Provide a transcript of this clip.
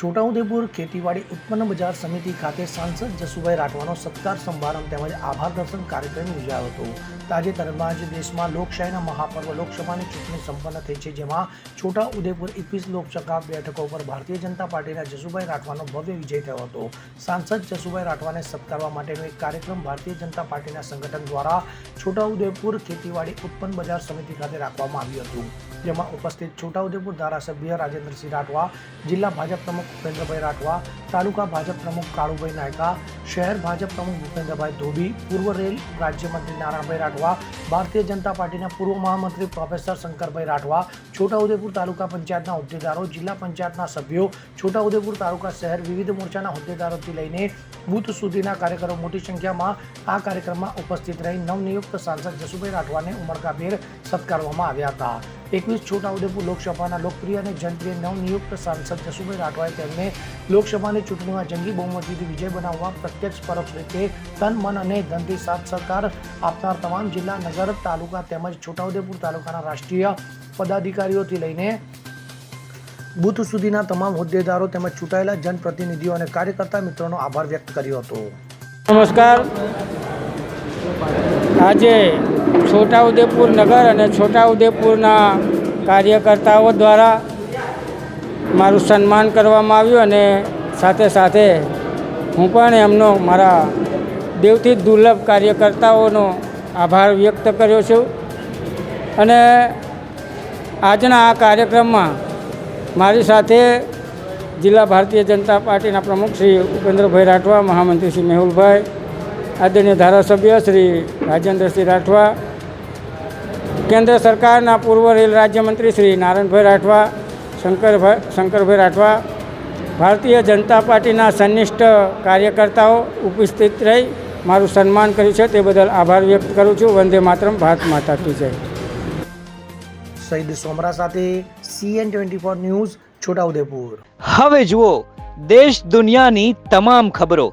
છોટાઉદેપુર ખેતીવાડી ઉત્પન્ન બજાર સમિતિ ખાતે સાંસદ જસુભાઈ રાઠવાનો સત્કાર સમારંભ તેમજ આભાર દર્શન કાર્યક્રમ યોજાયો હતો. તાજેતરમાં જ દેશમાં લોકશાહીના મહાપર્વ, લોકસભાની ચૂંટણી સંપન્ન થઈ છે, જેમાં છોટાઉદેપુર એકવીસ લોકસભા બેઠકો પર ભારતીય જનતા પાર્ટીના જસુભાઈ રાઠવાનો ભવ્ય વિજય થયો હતો. સાંસદ જસુભાઈ રાઠવાને સત્કારવા માટેનો એક કાર્યક્રમ ભારતીય જનતા પાર્ટીના સંગઠન દ્વારા છોટાઉદેપુર ખેતીવાડી ઉત્પન્ન બજાર સમિતિ ખાતે રાખવામાં આવ્યું હતું. જેમાં ઉપસ્થિત છોટાઉદેપુર ધારાસભ્ય રાજેન્દ્રસિંહ રાઠવા, જિલ્લા ભાજપ પ્રમુખ ભૂપેન્દ્રભાઈ રાઠવા, તાલુકા ભાજપ પ્રમુખ કાળુભાઈ નાયકા, શહેર ભાજપ પ્રમુખ ભૂપેન્દ્રભાઈ ધોબી, પૂર્વ રેલ રાજ્યમંત્રી નારાયણભાઈ રાઠવા, ભારતીય જનતા પાર્ટીના પૂર્વ મહામંત્રી પ્રોફેસર શંકરભાઈ રાઠવા, છોટાઉદેપુર તાલુકા પંચાયતના હોદ્દેદારો, જિલ્લા પંચાયતના સભ્યો, છોટાઉદેપુર તાલુકા શહેર વિવિધ મોરચાના હોદ્દેદારોથી લઈને બુથ સુધીના કાર્યકરો મોટી સંખ્યામાં આ કાર્યક્રમમાં ઉપસ્થિત રહી નવનિયુક્ત સાંસદ જસુભાઈ રાઠવાને ઉમળકાભેર સત્કારવામાં આવ્યા હતા. એકવીસ છોટાઉદેપુર લોકસભાના લોકપ્રિય અને જનપ્રિય નવનિયુક્ત સાંસદ જસુભાઈ રાઠવાએ તેમને લોકસભાની ચૂંટણીમાં જંગી બહુમતીથી વિજય બનાવવા પ્રત્યક્ષ પરોક્ષ રીતે તન, મન અને ધનથી સાથ સહકાર આપનાર તમામ જિલ્લા, નગર, તાલુકા તેમજ છોટાઉદેપુર તાલુકાના રાષ્ટ્રીય પદાધિકારીઓથી લઈને બુથ સુધીના તમામ હોદ્દેદારો તેમજ ચૂંટાયેલા જનપ્રતિનિધિઓ અને કાર્યકર્તા મિત્રોનો આભાર વ્યક્ત કર્યો હતો. નમસ્કાર. આજે છોટાઉદેપુર નગર અને છોટાઉદેપુરના કાર્યકર્તાઓ દ્વારા મારું સન્માન કરવામાં આવ્યું અને સાથે સાથે હું પણ એમનો મારા દેવથી દુર્લભ કાર્યકર્તાઓનો આભાર વ્યક્ત કર્યો છું. અને આજના આ કાર્યક્રમમાં મારી સાથે જિલ્લા ભારતીય જનતા પાર્ટીના પ્રમુખ શ્રી ઉપેન્દ્રભાઈ રાઠવા, મહામંત્રી શ્રી મેહુલભાઈ આદરણીય ધારાસભ્ય શ્રી રાજેન્દ્રસિંહ રાઠવા કેન્દ્ર સરકારના પૂર્વ રેલ રાજ્યમંત્રી શ્રી નારાયણભાઈ રાઠવા શંકરભાઈ શંકરભાઈ રાઠવા ભારતીય જનતા પાર્ટીના સનિષ્ઠ કાર્યકર્તાઓ ઉપસ્થિત રહી મારું સન્માન કર્યું છે. તે બદલ આભાર વ્યક્ત કરું છું. વંદે માતરમ. ભારત માતા કી જય. સઈદ સોમરા સાથે CN twenty four news Chhotaudepur. હવે જુઓ દેશ દુનિયાની તમામ ખબરો.